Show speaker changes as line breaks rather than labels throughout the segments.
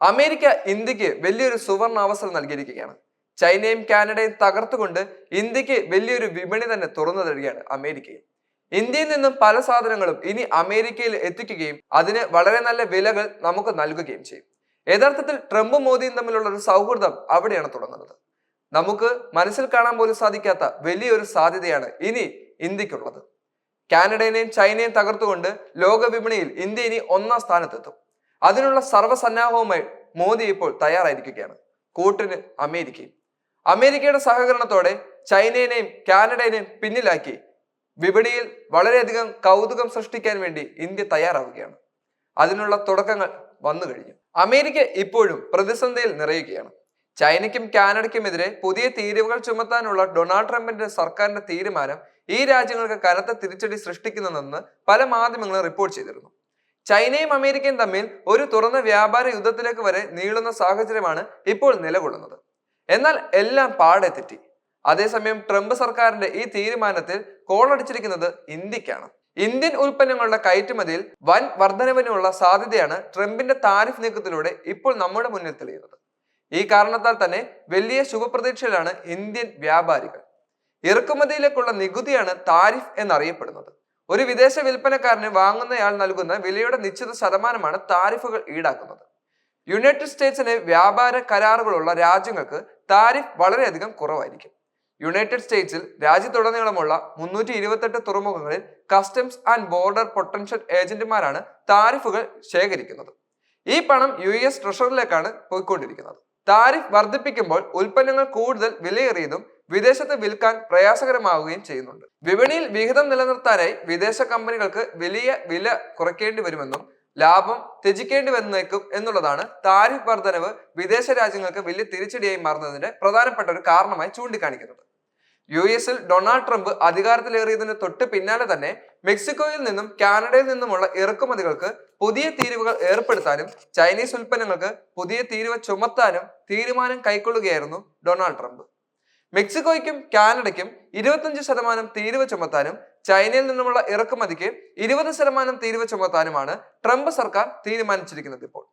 America ഇന്ത്യയ്ക്ക് വലിയൊരു സുവർണ അവസരം നൽകിയിരിക്കുകയാണ്. ചൈനയും കാനഡയും തകർത്തുകൊണ്ട് ഇന്ത്യയ്ക്ക് വലിയൊരു വിപണി തന്നെ തുറന്നു തരികയാണ് അമേരിക്കയിൽ ഇന്ത്യയിൽ നിന്നും പല സാധനങ്ങളും ഇനി അമേരിക്കയിൽ എത്തിക്കുകയും അതിന് വളരെ നല്ല വിലകൾ നമുക്ക് നൽകുകയും ചെയ്യും. യഥാർത്ഥത്തിൽ ട്രംപും മോദിയും തമ്മിലുള്ള ഒരു സൗഹൃദം അവിടെയാണ് തുടങ്ങുന്നത്. നമുക്ക് മനസ്സിൽ കാണാൻ പോലും സാധിക്കാത്ത വലിയൊരു സാധ്യതയാണ് ഇനി ഇന്ത്യക്കുള്ളത്. കാനഡയെയും ചൈനയും തകർത്തുകൊണ്ട് ലോക വിപണിയിൽ ഇന്ത്യ ഇനി ഒന്നാം സ്ഥാനത്തെത്തും. അതിനുള്ള സർവസന്നാഹവുമായി മോദി ഇപ്പോൾ തയ്യാറായിരിക്കുകയാണ്. കൂട്ടിന് അമേരിക്കയും. അമേരിക്കയുടെ സഹകരണത്തോടെ ചൈനയെയും കാനഡയെയും പിന്നിലാക്കി വിപണിയിൽ വളരെയധികം കൗതുകം സൃഷ്ടിക്കാൻ വേണ്ടി ഇന്ത്യ തയ്യാറാവുകയാണ്. അതിനുള്ള തുടക്കങ്ങൾ വന്നു കഴിഞ്ഞു. അമേരിക്ക ഇപ്പോഴും പ്രതിസന്ധിയിൽ നിറയുകയാണ്. ചൈനയ്ക്കും കാനഡയ്ക്കുമെതിരെ പുതിയ തീരുവകൾ ചുമത്താനുള്ള ഡൊണാൾഡ് ട്രംപിന്റെ സർക്കാരിന്റെ തീരുമാനം ഈ രാജ്യങ്ങൾക്ക് കനത്ത തിരിച്ചടി സൃഷ്ടിക്കുന്നതെന്ന് പല മാധ്യമങ്ങളും റിപ്പോർട്ട് ചെയ്തിരുന്നു. ചൈനയും അമേരിക്കയും തമ്മിൽ ഒരു തുറന്ന വ്യാപാര യുദ്ധത്തിലേക്ക് വരെ നീളുന്ന സാഹചര്യമാണ് ഇപ്പോൾ നിലകൊള്ളുന്നത്. എന്നാൽ എല്ലാം പാടെ തെറ്റി. അതേസമയം ട്രംപ് സർക്കാരിന്റെ ഈ തീരുമാനത്തിൽ കോളടിച്ചിരിക്കുന്നത് ഇന്ത്യക്കാണ്. ഇന്ത്യൻ ഉൽപ്പന്നങ്ങളുടെ കയറ്റുമതിയിൽ വൻ വർധനവിനുള്ള സാധ്യതയാണ് ട്രംപിന്റെ താരിഫ് നീക്കത്തിലൂടെ ഇപ്പോൾ നമ്മുടെ മുന്നിൽ തെളിയുന്നത്. ഈ കാരണത്താൽ തന്നെ വലിയ ശുഭപ്രതീക്ഷയിലാണ് ഇന്ത്യൻ വ്യാപാരികൾ. ഇറക്കുമതിയിലേക്കുള്ള നികുതിയാണ് താരിഫ് എന്നറിയപ്പെടുന്നത്. ഒരു വിദേശ വിൽപ്പനക്കാരന് വാങ്ങുന്നയാൾ നൽകുന്ന വിലയുടെ നിശ്ചിത ശതമാനമാണ് താരിഫുകൾ ഈടാക്കുന്നത്. യുണൈറ്റഡ് സ്റ്റേറ്റ്സിന് വ്യാപാര കരാറുകളുള്ള രാജ്യങ്ങൾക്ക് താരിഫ് വളരെയധികം കുറവായിരിക്കും. യുണൈറ്റഡ് സ്റ്റേറ്റ്സിൽ രാജ്യത്തുടനീളമുള്ള മുന്നൂറ്റി ഇരുപത്തെട്ട് തുറമുഖങ്ങളിൽ കസ്റ്റംസ് ആൻഡ് ബോർഡർ പൊട്ടൻഷ്യൽ ഏജന്റുമാരാണ് താരിഫുകൾ ശേഖരിക്കുന്നത്. ഈ പണം യു എസ് ട്രഷറിലേക്കാണ് പോയിക്കൊണ്ടിരിക്കുന്നത്. താരിഫ് വർദ്ധിപ്പിക്കുമ്പോൾ ഉൽപ്പന്നങ്ങൾ കൂടുതൽ വിലയേറിയതും വിദേശത്ത് വിൽക്കാൻ പ്രയാസകരമാവുകയും ചെയ്യുന്നുണ്ട്. വിപണിയിൽ വിഹിതം നിലനിർത്താനായി വിദേശ കമ്പനികൾക്ക് വലിയ വില കുറയ്ക്കേണ്ടി വരുമെന്നും ലാഭം ത്യജിക്കേണ്ടി വന്നേക്കും എന്നുള്ളതാണ് താരിഫ് വർധനവ് വിദേശ രാജ്യങ്ങൾക്ക് വലിയ തിരിച്ചടിയായി മാറുന്നതിന്റെ പ്രധാനപ്പെട്ട ഒരു കാരണമായി ചൂണ്ടിക്കാണിക്കുന്നത്. യു എസിൽ ഡൊണാൾഡ് ട്രംപ് അധികാരത്തിലേറിയതിന് തൊട്ട് പിന്നാലെ തന്നെ മെക്സിക്കോയിൽ നിന്നും കാനഡയിൽ നിന്നുമുള്ള ഇറക്കുമതികൾക്ക് പുതിയ തീരുവകൾ ഏർപ്പെടുത്താനും ചൈനീസ് ഉൽപ്പന്നങ്ങൾക്ക് പുതിയ തീരുവ ചുമത്താനും തീരുമാനം കൈക്കൊള്ളുകയായിരുന്നു ഡൊണാൾഡ് ട്രംപ്. മെക്സിക്കോയ്ക്കും കാനഡയ്ക്കും ഇരുപത്തഞ്ച് ശതമാനം തീരുവ ചുമത്താനും ചൈനയിൽ നിന്നുമുള്ള ഇറക്കുമതിക്ക് ഇരുപത് ശതമാനം തീരുവ ചുമത്താനുമാണ് ട്രംപ് സർക്കാർ തീരുമാനിച്ചിരിക്കുന്നത് ഇപ്പോൾ.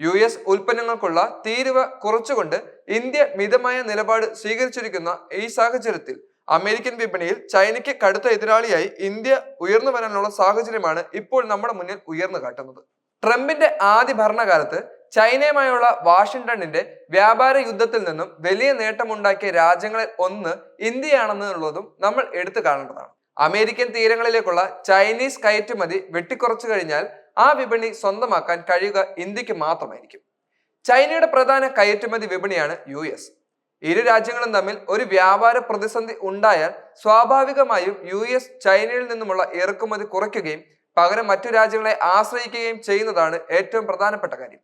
യു എസ് ഉൽപ്പന്നങ്ങൾക്കുള്ള തീരുവ കുറച്ചുകൊണ്ട് ഇന്ത്യ മിതമായ നിലപാട് സ്വീകരിച്ചിരിക്കുന്ന ഈ സാഹചര്യത്തിൽ അമേരിക്കൻ വിപണിയിൽ ചൈനയ്ക്ക് കടുത്ത എതിരാളിയായി ഇന്ത്യ ഉയർന്നു വരാനുള്ള സാഹചര്യമാണ് ഇപ്പോൾ നമ്മുടെ മുന്നിൽ ഉയർന്നു കാട്ടുന്നത്. ട്രംപിന്റെ ആദ്യ ഭരണകാലത്ത് ചൈനയുമായുള്ള വാഷിംഗ്ടണിന്റെ വ്യാപാര യുദ്ധത്തിൽ നിന്നും വലിയ നേട്ടമുണ്ടാക്കിയ രാജ്യങ്ങളിൽ ഒന്ന് ഇന്ത്യയാണെന്നുള്ളതും നമ്മൾ എടുത്തു കാണേണ്ടതാണ്. അമേരിക്കൻ തീരങ്ങളിലേക്കുള്ള ചൈനീസ് കയറ്റുമതി വെട്ടിക്കുറച്ചു കഴിഞ്ഞാൽ ആ വിപണി സ്വന്തമാക്കാൻ കഴിയുക ഇന്ത്യയ്ക്ക് മാത്രമായിരിക്കും. ചൈനയുടെ പ്രധാന കയറ്റുമതി വിപണിയാണ് യു എസ്. ഇരു രാജ്യങ്ങളും തമ്മിൽ ഒരു വ്യാപാര പ്രതിസന്ധി ഉണ്ടായാൽ സ്വാഭാവികമായും യു എസ് ചൈനയിൽ നിന്നുമുള്ള ഇറക്കുമതി കുറയ്ക്കുകയും പകരം മറ്റു രാജ്യങ്ങളെ ആശ്രയിക്കുകയും ചെയ്യുന്നതാണ് ഏറ്റവും പ്രധാനപ്പെട്ട കാര്യം.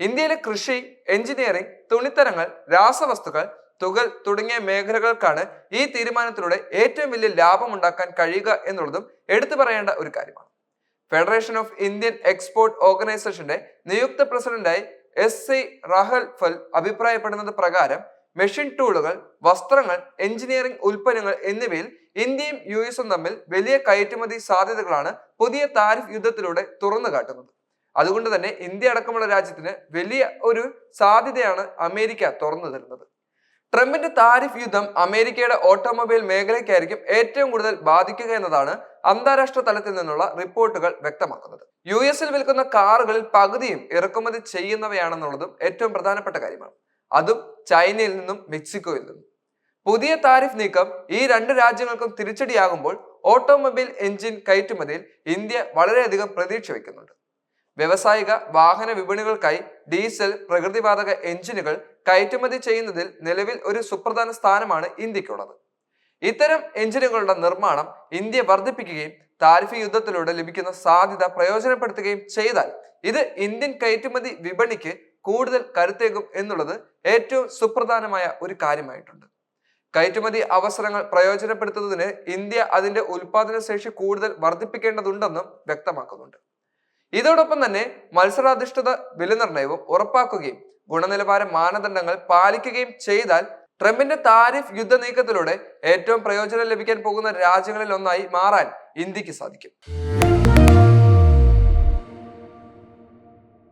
ഇന്ത്യയിലെ കൃഷി എഞ്ചിനീയറിംഗ് തുണിത്തരങ്ങൾ രാസവസ്തുക്കൾ തുകൽ തുടങ്ങിയ മേഖലകൾക്കാണ് ഈ തീരുമാനത്തിലൂടെ ഏറ്റവും വലിയ ലാഭം ഉണ്ടാക്കാൻ കഴിയുക എന്നുള്ളതും എടുത്തു പറയേണ്ട ഒരു കാര്യമാണ്. ഫെഡറേഷൻ ഓഫ് ഇന്ത്യൻ എക്സ്പോർട്ട് ഓർഗനൈസേഷന്റെ നിയുക്ത പ്രസിഡന്റായി എസ് സി റാഹൽ ഫൽ അഭിപ്രായപ്പെടുന്നത് പ്രകാരം മെഷീൻ ടൂളുകൾ വസ്ത്രങ്ങൾ എഞ്ചിനീയറിംഗ് ഉൽപ്പന്നങ്ങൾ എന്നിവയിൽ ഇന്ത്യയും യു എസും തമ്മിൽ വലിയ കയറ്റുമതി സാധ്യതകളാണ് പുതിയ താരിഫ് യുദ്ധത്തിലൂടെ തുറന്നു കാട്ടുന്നത് അതുകൊണ്ട് തന്നെ ഇന്ത്യ അടക്കമുള്ള രാജ്യത്തിന് വലിയ ഒരു സാധ്യതയാണ് അമേരിക്ക തുറന്നു തരുന്നത്. ട്രംപിന്റെ താരിഫ് യുദ്ധം അമേരിക്കയുടെ ഓട്ടോമൊബൈൽ മേഖലയ്ക്കായിരിക്കും ഏറ്റവും കൂടുതൽ ബാധിക്കുക എന്നതാണ് അന്താരാഷ്ട്ര തലത്തിൽ നിന്നുള്ള റിപ്പോർട്ടുകൾ വ്യക്തമാക്കുന്നത്. യു എസിൽ വിൽക്കുന്ന കാറുകളിൽ പകുതിയും ഇറക്കുമതി ചെയ്യുന്നവയാണെന്നുള്ളതും ഏറ്റവും പ്രധാനപ്പെട്ട കാര്യമാണ്. അതും ചൈനയിൽ നിന്നും മെക്സിക്കോയിൽ നിന്നും. പുതിയ താരിഫ് നീക്കം ഈ രണ്ട് രാജ്യങ്ങൾക്കും തിരിച്ചടിയാകുമ്പോൾ ഓട്ടോമൊബൈൽ എഞ്ചിൻ കയറ്റുമതിയിൽ ഇന്ത്യ വളരെയധികം പ്രതീക്ഷ വയ്ക്കുന്നുണ്ട്. വ്യവസായിക വാഹന വിപണികൾക്കായി ഡീസൽ പ്രകൃതിവാതക എഞ്ചിനുകൾ കയറ്റുമതി ചെയ്യുന്നതിൽ നിലവിൽ ഒരു സുപ്രധാന സ്ഥാനമാണ് ഇന്ത്യക്കുള്ളത്. ഇത്തരം എഞ്ചിനുകളുടെ നിർമ്മാണം ഇന്ത്യ വർദ്ധിപ്പിക്കുകയും താരിഫ് യുദ്ധത്തിലൂടെ ലഭിക്കുന്ന സാധ്യത പ്രയോജനപ്പെടുത്തുകയും ചെയ്താൽ ഇത് ഇന്ത്യൻ കയറ്റുമതി വിപണിക്ക് കൂടുതൽ കരുത്തേകും എന്നുള്ളത് ഏറ്റവും സുപ്രധാനമായ ഒരു കാര്യമായിട്ടുണ്ട്. കയറ്റുമതി അവസരങ്ങൾ പ്രയോജനപ്പെടുത്തുന്നതിന് ഇന്ത്യ അതിന്റെ ഉൽപാദന ശേഷി കൂടുതൽ വർദ്ധിപ്പിക്കേണ്ടതുണ്ടെന്നും വ്യക്തമാക്കുന്നുണ്ട്. ഇതോടൊപ്പം തന്നെ മത്സരാധിഷ്ഠിത വിലനിർണയവും ഉറപ്പാക്കുകയും ഗുണനിലവാര മാനദണ്ഡങ്ങൾ പാലിക്കുകയും ചെയ്താൽ ട്രംപിന്റെ താരിഫ് യുദ്ധ നീക്കത്തിലൂടെ ഏറ്റവും പ്രയോജനം ലഭിക്കാൻ പോകുന്ന രാജ്യങ്ങളിൽ ഒന്നായി മാറാൻ ഇന്ത്യയ്ക്ക് സാധിക്കും.